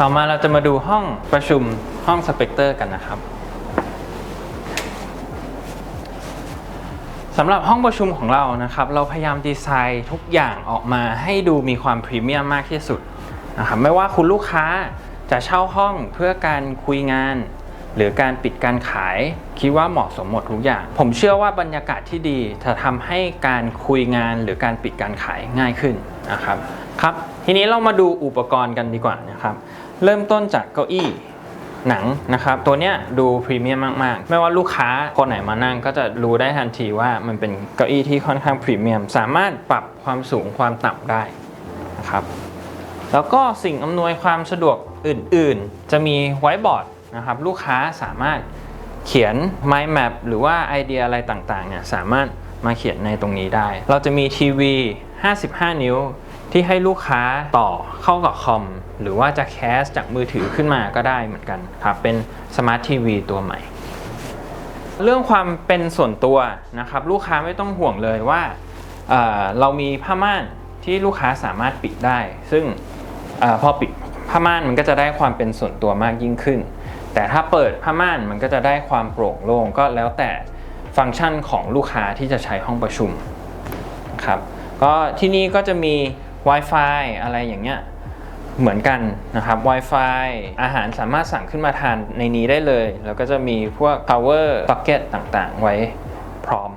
ต่อมาเราจะมาดูห้องประชุมห้องสเปกเตอร์กันนะครับสำหรับห้องประชุมของเรานะครับ เราพยายามดีไซน์ทุกอย่างออกมาให้ดูมีความพรีเมียมมากที่สุดนะครับไม่ว่าคุณลูกค้าจะเช่าห้องเพื่อการคุยงาน หรือการปิดการขาย คิดว่าเหมาะสมหมดทุกอย่าง ผมเชื่อว่าบรรยากาศที่ดีจะทำให้การคุยงานหรือการปิดการขายง่ายขึ้นนะครับครับ ทีนี้เรามาดูอุปกรณ์กันดีกว่านะครับ เริ่มต้นจากเก้าอี้หนังนะครับตัวเนี้ยดูพรีเมียมมากๆ ไม่ว่าลูกค้าคนไหนมานั่งก็จะรู้ได้ทันทีว่ามันเป็นเก้าอี้ที่ค่อนข้างพรีเมียมสามารถปรับความสูงความต่ำได้นะครับแล้วก็สิ่งอำนวยความสะดวกอื่นๆ จะมีไวบอร์ดนะครับลูกค้าสามารถเขียน mind map หรือว่าไอเดียอะไรต่างๆเนี่ยสามารถมาเขียนในตรงนี้ได้ เราจะมีทีวี 55 นิ้ว ที่ให้ลูกค้าต่อเข้ากับคอม หรือว่าจะแคสจากมือถือขึ้นมาก็ได้เหมือนกันครับเป็นสมาร์ททีวีตัวใหม่ เรื่องความเป็นส่วนตัวนะครับลูกค้าไม่ต้องห่วงเลยว่าเเรามีผ้าม่านที่ลูกค้าสามารถปิดได้ ซึ่งอพอปิดผ้าม่านมันก็จะได้ความเป็นส่วนตัวมากยิ่งขึ้น แต่ถ้าเปิดผ้าม่านมันก็จะได้ความโปร่งโล่งก็แล้วแต่ฟังก์ชันของลูกค้าที่จะใช้ห้องประชุมครับก็ที่นี่ก็จะมี Wi-Fi อะไรอย่างเงี้ยเหมือนกันนะครับ Wi-Fi อาหารสามารถสั่งขึ้นมาทานในนี้ได้เลย แล้วก็จะมีพวก power socket ต่างๆ ไว้พร้อม